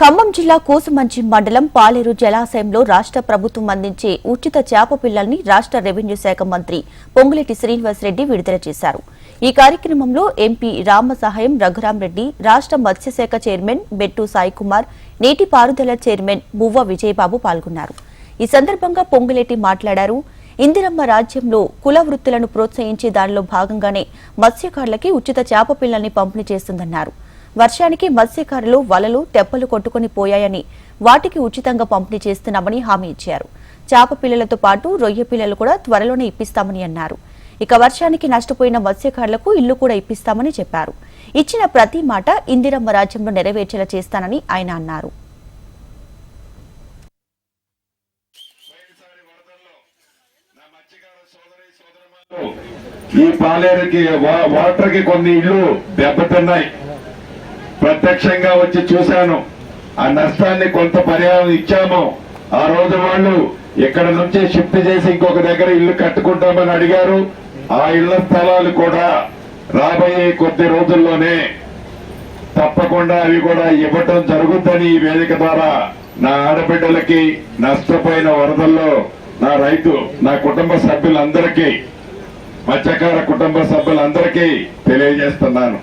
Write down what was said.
ఖమ్మం జిల్లా కోసుమంచి మండలం పాలేరు జలాశయంలో రాష్ట్ర ప్రభుత్వం అందించే ఉచిత చేప పిల్లల్ని రాష్ట్ర రెవెన్యూ శాఖ మంత్రి పొంగులేటి శ్రీనివాసరెడ్డి విడుదల చేశారు. ఈ కార్యక్రమంలో ఎంపీ రామసహాయం రఘురాంరెడ్డి రాష్ట్ర మత్స్యశాఖ చైర్మన్ బెట్టు సాయికుమార్ నీటిపారుదల చైర్మన్ బువ్వ విజయబాబు పాల్గొన్నారు. ఈ సందర్భంగా పొంగులేటి మాట్లాడారు. ఇందిరమ్మ రాజ్యంలో కుల వృత్తులను ప్రోత్సహించే దానిలో భాగంగానే మత్స్యకారులకి ఉచిత చేప పిల్లల్ని పంపిణీ చేస్తుందన్నారు. వర్షానికి మత్స్యకారులు వలలు తెప్పలు కొట్టుకుని పోయాయని వాటికి ఉచితంగా పంపిణీ చేస్తున్నామని హామీ ఇచ్చారు. చేప పిల్లలతో పాటు రొయ్య పిల్లలు కూడా త్వరలోనే ఇప్పిస్తామని అన్నారు. ఇక వర్షానికి నష్టపోయిన మత్స్యకారులకు ఇల్లు కూడా ఇప్పిస్తామని చెప్పారు. ఇచ్చిన ప్రతి మాట ఇందిరమ్మ రాజ్యంలో నెరవేర్చేలా చేస్తానని ఆయన అన్నారు. ఈ పాలేరుకి వాటర్కి కొన్ని ఇళ్ళు దెబ్బతిన్నాయి. ప్రత్యక్షంగా వచ్చి చూశాను. ఆ నష్టాన్ని కొంత పరిహారం ఇచ్చాము. ఆ రోజు వాళ్ళు ఇక్కడ నుంచి షిఫ్ట్ చేసి ఇంకొక దగ్గర ఇల్లు కట్టుకుంటామని అడిగారు. ఆ ఇళ్ళ స్థలాలు కూడా రాబోయే కొద్ది రోజుల్లోనే తప్పకుండా అవి కూడా ఇవ్వటం జరుగుతుందని ఈ వేదిక ద్వారా నా ఆడబిడ్డలకి నష్టపోయిన వరదల్లో నా రైతు నా కుటుంబ సభ్యులందరికీ మత్స్యకార కుటుంబ సభ్యులందరికీ తెలియజేస్తున్నాను.